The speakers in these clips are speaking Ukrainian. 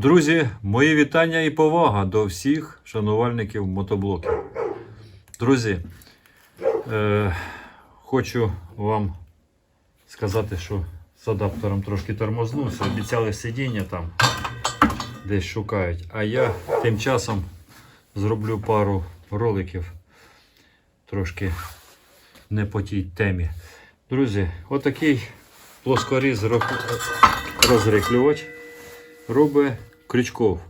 Друзі, мої вітання і повага до всіх шанувальників мотоблоків. Друзі, е, хочу вам сказати, що з адаптером трошки тормознувся. Обіцяли сидіння там десь шукають. А я тим часом зроблю пару роликів трошки не по тій темі. Друзі, отакий плоскоріз ро- розрихлювач робить Крючков.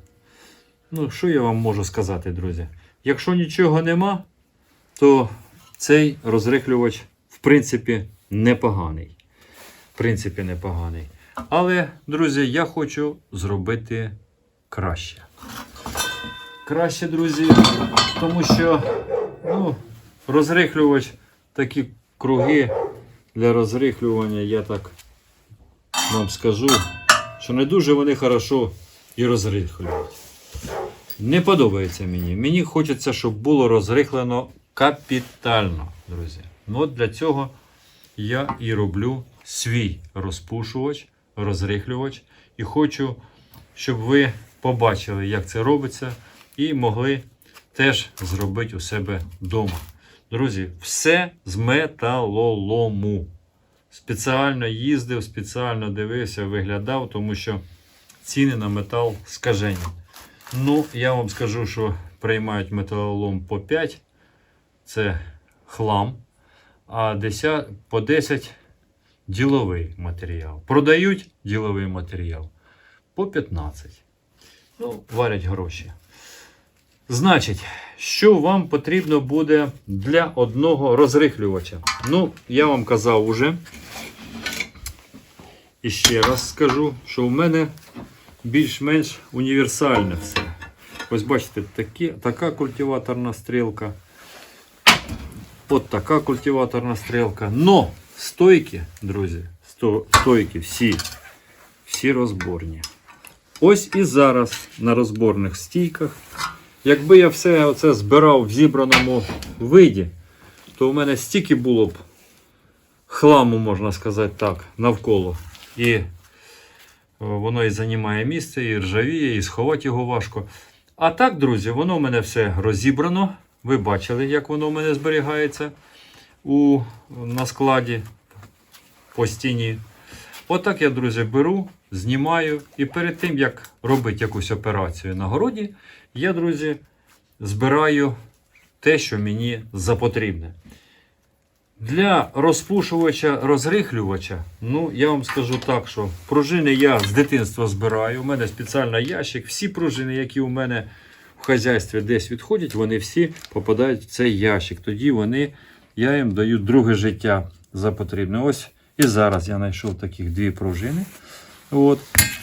Ну, що я вам можу сказати, друзі? Якщо нічого нема, то цей розрихлювач, в принципі, непоганий. В принципі, непоганий. Але, друзі, я хочу зробити краще. Краще, друзі, тому що ну, розрихлювач, такі круги для розрихлювання, я так вам скажу, що не дуже вони хорошо і розрихлюють. Не подобається мені. Мені хочеться, щоб було розрихлено капітально, друзі. Ну, от для цього я і роблю свій розпушувач, розрихлювач. І хочу, щоб ви побачили, як це робиться, і могли теж зробити у себе вдома. Друзі, все з металолому. Спеціально їздив, спеціально дивився, виглядав, тому що ціни на метал скажені. Ну, я вам скажу, що приймають металолом по 5, це хлам, а 10, по 10 діловий матеріал. Продають діловий матеріал по 15. Ну, варять гроші. Значить, що вам потрібно буде для одного розрихлювача? Ну, я вам казав уже. І ще раз скажу, що в мене більш-менш універсальне все. Ось бачите, такі, така культиваторна стрілка. От така культиваторна стрілка. Но стойки, друзі, сто, стойки всі, всі розборні. Ось і зараз на розборних стійках. Якби я все це збирав в зібраному виді, то в мене стільки було б хламу, можна сказати так, навколо. І воно і займає місце, і ржавіє, і сховати його важко. А так, друзі, воно в мене все розібрано. Ви бачили, як воно в мене зберігається у, на складі по стіні. Отак я, друзі, беру, знімаю. І перед тим, як робити якусь операцію на городі, я, друзі, збираю те, що мені запотрібне. Для розпушувача, розрихлювача, ну я вам скажу так, що пружини я з дитинства збираю. У мене спеціальний ящик. Всі пружини, які у мене в хазяйстві десь відходять, вони всі попадають в цей ящик. Тоді вони, я їм даю друге життя за потрібне. Ось і зараз я знайшов таких дві пружини. От.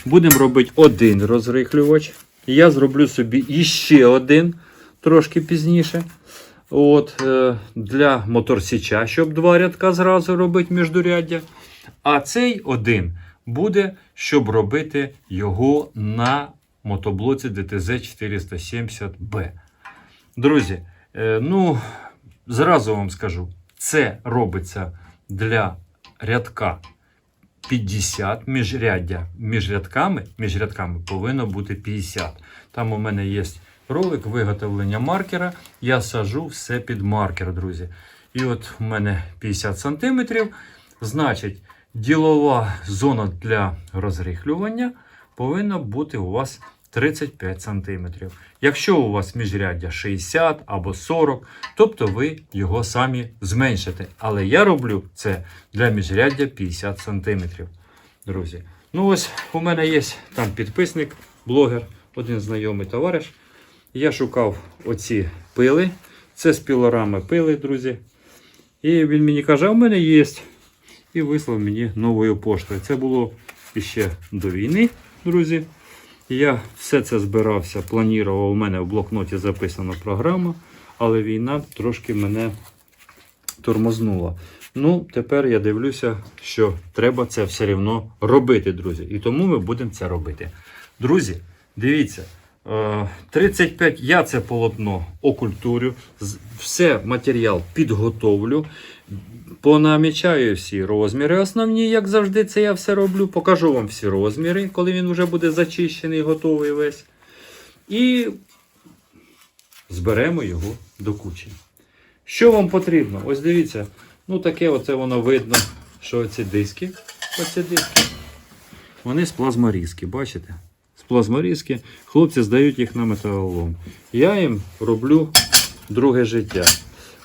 Будемо робити один розрихлювач. Я зроблю собі іще один трошки пізніше. От, е, Для моторсіча, щоб два рядка зразу робити міждуряддя. А цей один буде, щоб робити його на мотоблоці DTZ 470B. Друзі, е, ну, зразу вам скажу, це робиться для рядка 50 міжряддя. Між рядками, між рядками повинно бути 50. Там у мене є ролик виготовлення маркера. Я сажу все під маркер, друзі. І от у мене 50 см. Значить, ділова зона для розрихлювання повинна бути у вас 35 см. Якщо у вас міжряддя 60 або 40, тобто ви його самі зменшите. Але я роблю це для міжряддя 50 см. Друзі. Ну ось у мене є там підписник, блогер, один знайомий товариш. Я шукав оці пили. Це з пілорами пили, друзі. І він мені каже, в мене є. І вислав мені новою поштою. Це було ще до війни, друзі. Я все це збирався, планував. У мене в блокноті записана програма, але війна трошки мене тормознула. Ну, тепер я дивлюся, що треба це все рівно робити, друзі. І тому ми будемо це робити. Друзі, дивіться. Е, 35 я це полотно окультурю, все матеріал підготовлю. Понамічаю всі розміри. Основні, як завжди, це я все роблю. Покажу вам всі розміри, коли він вже буде зачищений, готовий весь. І зберемо його до кучі. Що вам потрібно? Ось дивіться, ну таке оце воно видно, що ці диски, оці диски, вони з плазморізки, бачите? Плазморізки. Хлопці здають їх на металолом. Я їм роблю друге життя.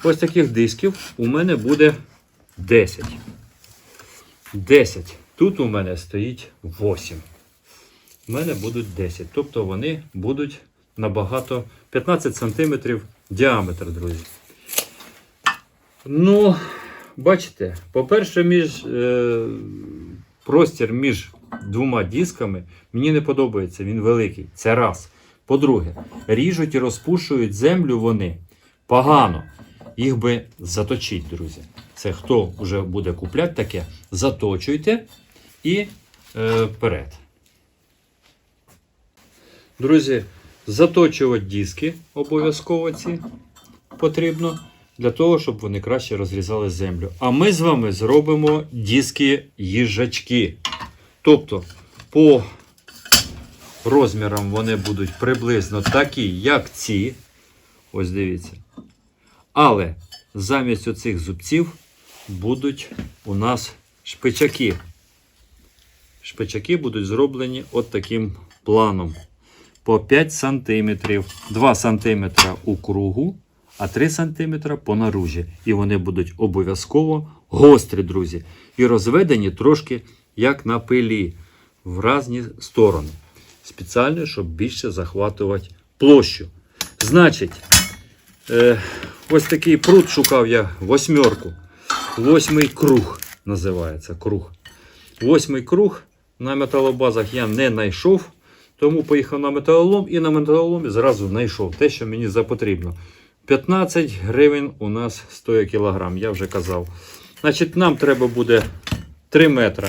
Ось таких дисків у мене буде 10. 10. Тут у мене стоїть 8. У мене будуть 10. Тобто вони будуть набагато 15 см діаметр, друзі. Ну, бачите, по-перше, між е, простір між двома дисками мені не подобається, він великий. Це раз. По-друге, ріжуть і розпушують землю вони погано. Їх би заточить, друзі. Це хто вже буде купляти таке, заточуйте і е, вперед. Друзі, заточувати диски обов'язково ці потрібно для того, щоб вони краще розрізали землю. А ми з вами зробимо диски їжачки. Тобто, по розмірам вони будуть приблизно такі, як ці. Ось дивіться. Але замість оцих зубців будуть у нас шпичаки. Шпичаки будуть зроблені от таким планом. По 5 см. 2 см у кругу, а 3 см по наружі. І вони будуть обов'язково гострі, друзі. І розведені трошки як на пилі в різні сторони. Спеціально, щоб більше захватувати площу. Значить, е, ось такий прут шукав я восьмерку. Восьмий круг називається круг. Восьмий круг на металобазах я не знайшов. Тому поїхав на металолом і на металоломі зразу знайшов те, що мені запотрібно. 15 гривень у нас стоїть кілограм, я вже казав. Значить, нам треба буде 3 метри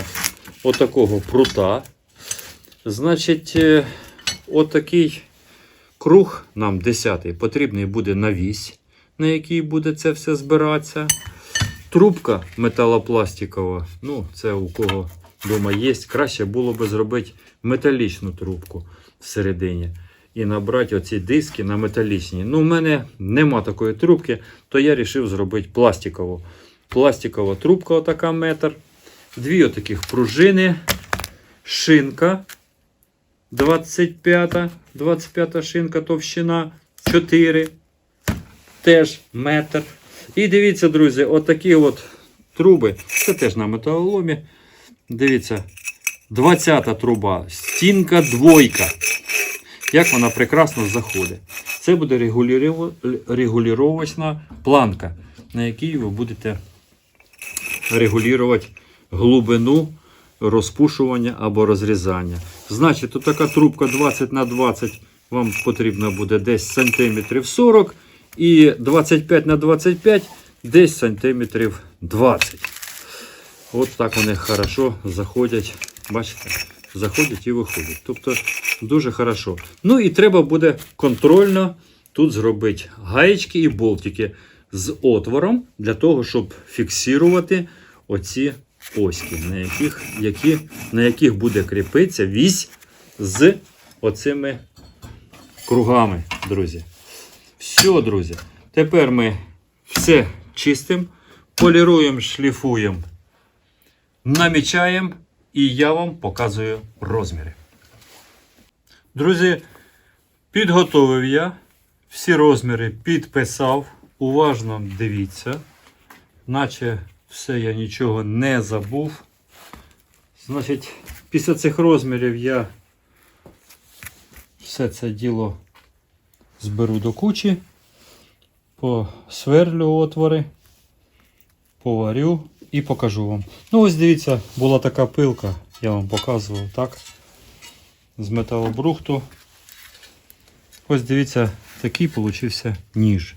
отакого прута. Значить, е, отакий круг нам 10 потрібний буде на вісь, на якій буде це все збиратися. Трубка металопластикова, ну, це у кого вдома є. Краще було би зробити металічну трубку всередині. І набрати оці диски на металічні. Ну, в мене нема такої трубки, то я вирішив зробити пластикову. Пластикова трубка, отака метр. Дві отаких пружини, шинка 25, 25 шинка товщина, 4, теж метр. І дивіться, друзі, отакі от труби. Це теж на металоломі. Дивіться, 20 труба, стінка двойка. Як вона прекрасно заходить. Це буде регулювачна планка, на якій ви будете регулювати глибину розпушування або розрізання. Значить, тут така трубка 20 на 20 вам потрібно буде десь сантиметрів 40 і 25 на 25 десь сантиметрів 20. От так вони хорошо заходять. Бачите? Заходять і виходять. Тобто дуже хорошо. Ну і треба буде контрольно тут зробити гаєчки і болтики з отвором для того, щоб фіксувати оці оськи, на яких, які, на яких буде кріпитися вісь з оцими кругами, друзі. Все, друзі. Тепер ми все чистимо, поліруємо, шліфуємо, намічаємо і я вам показую розміри. Друзі, підготовив я всі розміри, підписав. Уважно дивіться, наче все я нічого не забув. Значить, після цих розмірів я все це діло зберу до кучі, посверлю отвори, поварю і покажу вам. Ну, ось дивіться, була така пилка, я вам показував, так? З металобрухту. Ось дивіться, такий получився ніж.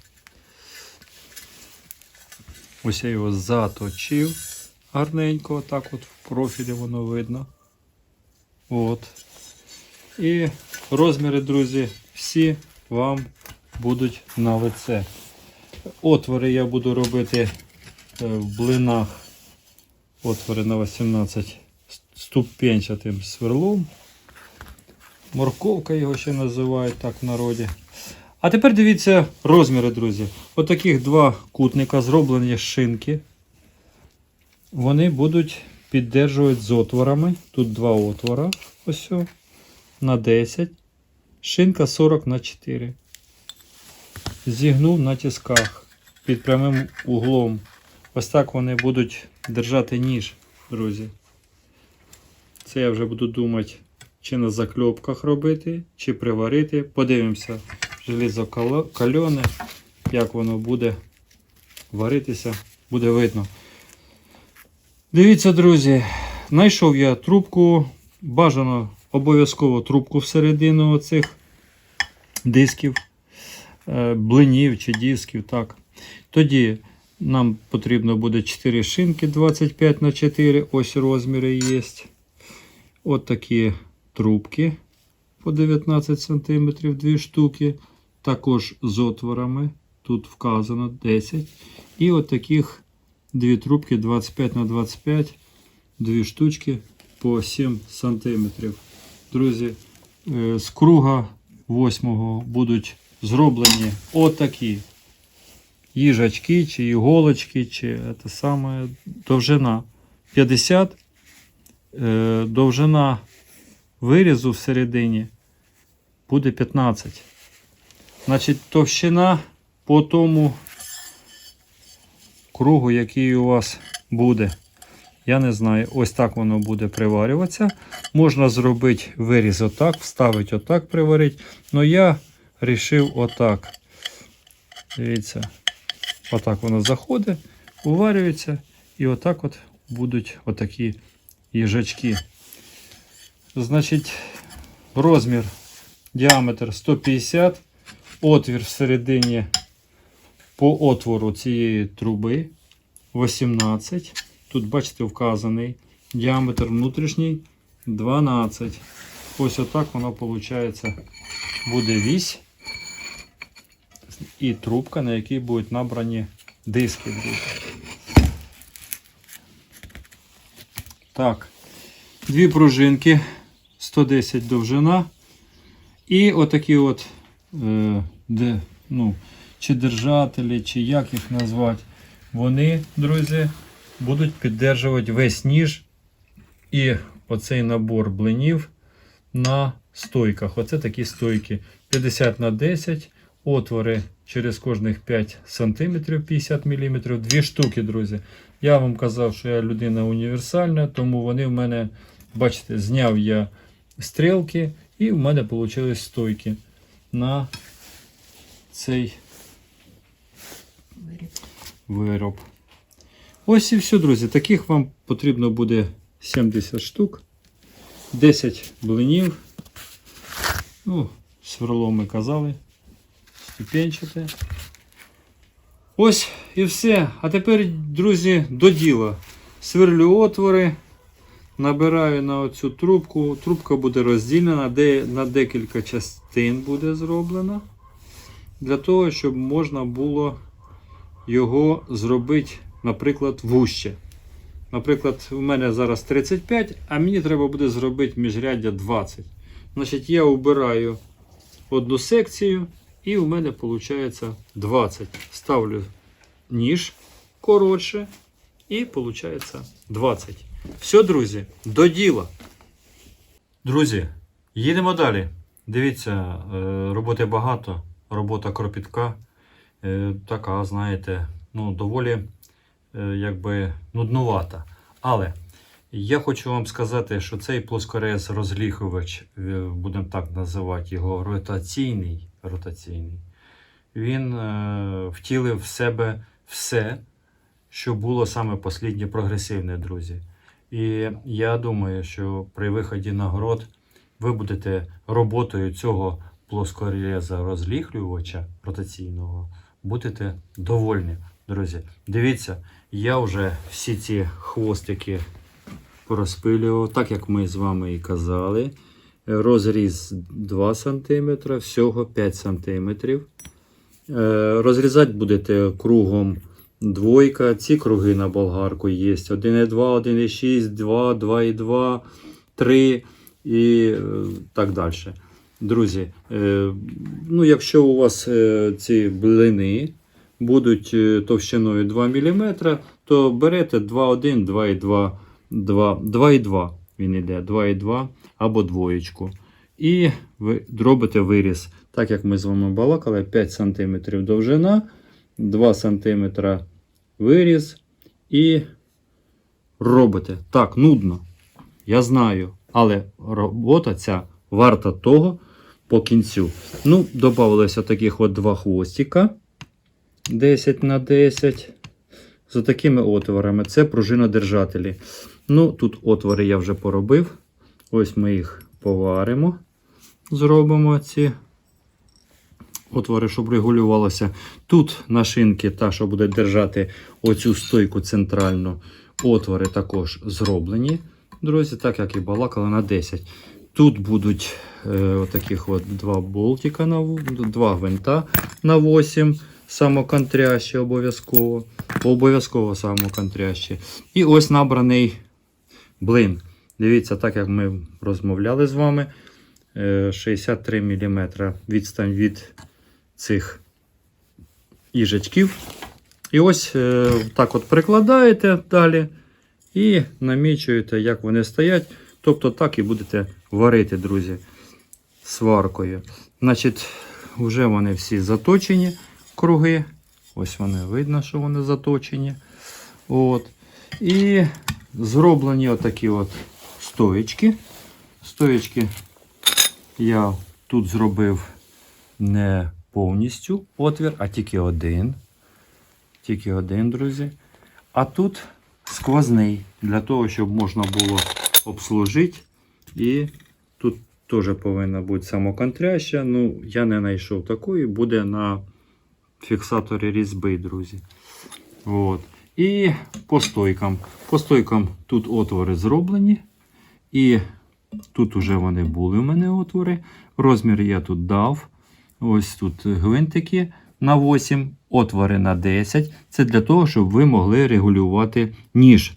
Ось я його заточив гарненько, так от в профілі воно видно. От. І розміри, друзі, всі вам будуть на лице. Отвори я буду робити е, в блинах отвори на 18 ступенчатим сверлом. Морковка його ще називають так в народі. А тепер дивіться розміри, друзі. Отаких два кутника зроблені з шинки. Вони будуть піддержувати з отворами. Тут два отвора. Ось на 10. Шинка 40 на 4. Зігнув на тисках під прямим углом. Ось так вони будуть держати ніж, друзі. Це я вже буду думати, чи на закльопках робити, чи приварити. Подивимося, желізо кальоне, як воно буде варитися, буде видно. Дивіться, друзі, знайшов я трубку. Бажано обов'язково трубку всередину оцих дисків, е, блинів чи дисків. Так. Тоді нам потрібно буде 4 шинки 25 на 4. Ось розміри є. От такі трубки по 19 см, 2 штуки. Також з отворами. Тут вказано 10. І от таких дві трубки 25 на 25, дві штучки по 7 см. Друзі, е, з круга 8 будуть зроблені отакі їжачки, чи іголочки, чи це саме довжина 50, е, довжина вирізу всередині буде 15. Значить, товщина по тому кругу, який у вас буде. Я не знаю, ось так воно буде приварюватися. Можна зробити виріз отак, вставити отак, приварити. Але я вирішив отак. Дивіться, отак воно заходить, уварюється, і отак от будуть отакі їжачки. Значить, розмір, діаметр 150, отвір всередині по отвору цієї труби 18. Тут, бачите, вказаний діаметр внутрішній 12. Ось отак воно виходить. Буде вісь і трубка, на якій будуть набрані диски. Так, дві пружинки 110 довжина. І отакі от, де, ну, чи держателі, чи як їх назвати, вони, друзі, будуть піддержувати весь ніж і оцей набор блинів на стойках. Оце такі стойки 50 на 10, отвори через кожних 5 см 50 мм, дві штуки, друзі. Я вам казав, що я людина універсальна, тому вони в мене, бачите, зняв я стрілки, і в мене вийшли стойки на цей вироб. Ось і все, друзі. Таких вам потрібно буде 70 штук, 10 блинів. Ну, сверло ми казали. Ступенчате. Ось і все. А тепер, друзі, до діла. Сверлю отвори, набираю на оцю трубку. Трубка буде розділена, де на декілька частин буде зроблена. Для того, щоб можна було його зробити, наприклад, вуще. Наприклад, у мене зараз 35, а мені треба буде зробити міжряддя 20. Значить, я обираю одну секцію, і у мене виходить 20. Ставлю ніж коротше, і виходить 20. Все, друзі, до діла. Друзі, їдемо далі. Дивіться, е, роботи багато, робота кропітка. Е, така, знаєте, ну, доволі е, якби нуднувата. Але я хочу вам сказати, що цей плоскорез розліхувач, будемо так називати його, ротаційний, ротаційний він втілив в себе все, що було саме посліднє прогресивне, друзі. І я думаю, що при виході на город ви будете роботою цього плоскореза розліхлювача ротаційного будете довольні, друзі. Дивіться, я вже всі ці хвостики порозпилював, так як ми з вами і казали. Розріз 2 см, всього 5 см. Розрізати будете кругом двойка. Ці круги на болгарку є. 1,2, 1,6, 2, 2,2, 3 і е, так далі. Друзі, е, ну якщо у вас е, ці блини будуть товщиною 2 мм, то берете 2,1, 2,2, 2,2 він іде, 2,2 або двоєчку. І ви робите виріз, так як ми з вами балакали, 5 см довжина, 2 см виріз і робите. Так, нудно. Я знаю, але робота ця варта того по кінцю. Ну, додавалося таких от два хвостика 10 на 10 з такими отворами. Це пружинодержателі. Ну, тут отвори я вже поробив. Ось ми їх поваримо. Зробимо ці отвори, щоб регулювалося. Тут нашинки, та, що буде держати оцю стойку центральну, отвори також зроблені. Друзі, так як і балакали на 10. Тут будуть е, отаких от два болтика, на, два гвинта на 8, самоконтрящі обов'язково. Обов'язково самоконтрящі. І ось набраний блин. Дивіться, так як ми розмовляли з вами. е, 63 мм відстань від цих їжачків. І ось е, так от прикладаєте далі і намічуєте, як вони стоять. Тобто так і будете варити, друзі, сваркою. Значить, вже вони всі заточені круги. Ось вони видно, що вони заточені. От. І зроблені отакі от стоєчки. Стоєчки я тут зробив не повністю отвір, а тільки один. Тільки один, друзі. А тут сквозний, для того, щоб можна було обслужити. І тут теж повинна бути самоконтряща. Ну, я не знайшов такої, буде на фіксаторі різьби, друзі. От. І по стойкам. По стойкам тут отвори зроблені. І тут вже вони були у мене отвори. Розмір я тут дав. Ось тут гвинтики на 8, отвори на 10. Це для того, щоб ви могли регулювати ніж.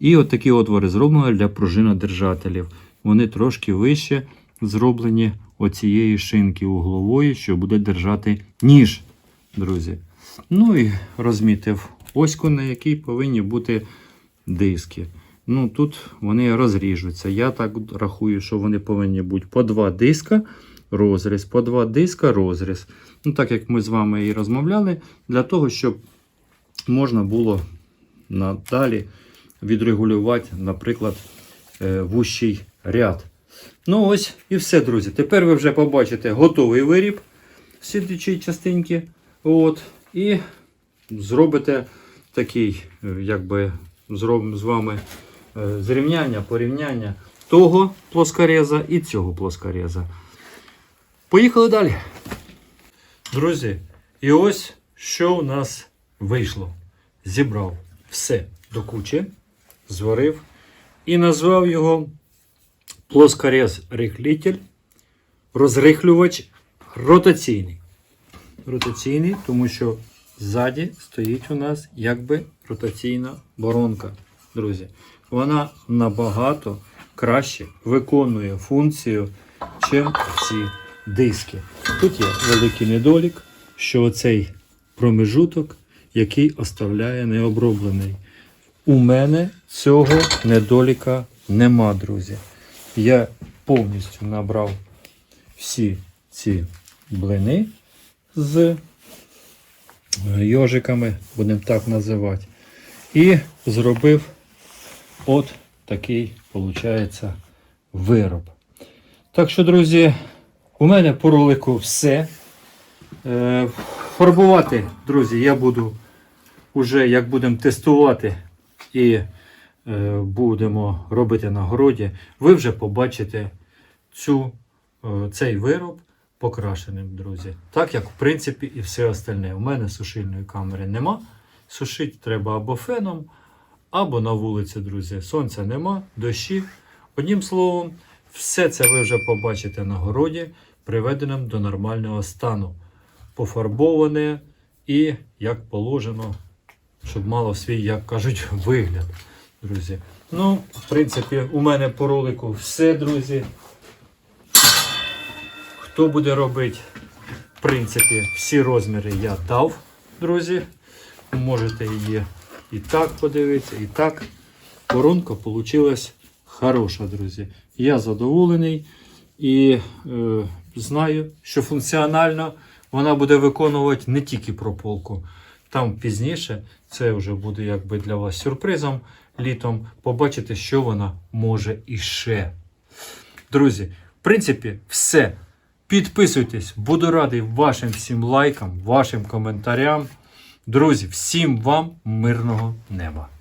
І от такі отвори зроблені для пружинодержателів. Вони трошки вище зроблені оцієї шинки углової, що буде держати ніж, друзі. Ну і розмітив оську, на якій повинні бути диски. Ну, тут вони розріжуться. Я так рахую, що вони повинні бути по два диска розріз, по два диска розріз. Ну, так як ми з вами і розмовляли, для того, щоб можна було надалі відрегулювати, наприклад, е, вущий ряд. Ну ось і все, друзі. Тепер ви вже побачите готовий виріб слідчої частинки. От, і зробите такий, е, якби зробимо з вами е, зрівняння, порівняння того плоскореза і цього плоскореза. Поїхали далі. Друзі, і ось що у нас вийшло. Зібрав все до кучі, зварив і назвав його плоскорез рихлитель, розрихлювач ротаційний. Ротаційний, тому що ззаді стоїть у нас якби ротаційна боронка. Друзі, вона набагато краще виконує функцію, чим ці диски. Тут є великий недолік, що оцей промежуток, який оставляє необроблений. У мене цього недоліка нема, друзі. Я повністю набрав всі ці блини з йожиками, будемо так називати. І зробив от такий, виходить, вироб. Так що, друзі, у мене по ролику все. Е, Фарбувати, друзі, я буду уже як будемо тестувати і е, будемо робити на городі, ви вже побачите цю, е, цей вироб покрашеним, друзі. Так як, в принципі, і все остальне. У мене сушильної камери нема. Сушити треба або феном, або на вулиці, друзі. Сонця нема, дощі. Одним словом, все це ви вже побачите на городі, приведеним до нормального стану. Пофарбоване і, як положено, щоб мало свій, як кажуть, вигляд, друзі. Ну, в принципі, у мене по ролику все, друзі. Хто буде робити, в принципі, всі розміри я дав, друзі. Можете її і так подивитися, і так. Коронка вийшла хороша, друзі. Я задоволений і е, знаю, що функціонально вона буде виконувати не тільки прополку. Там пізніше це вже буде якби для вас сюрпризом літом. Побачите, що вона може іще. Друзі, в принципі, все. Підписуйтесь, буду радий вашим всім лайкам, вашим коментарям. Друзі, всім вам мирного неба!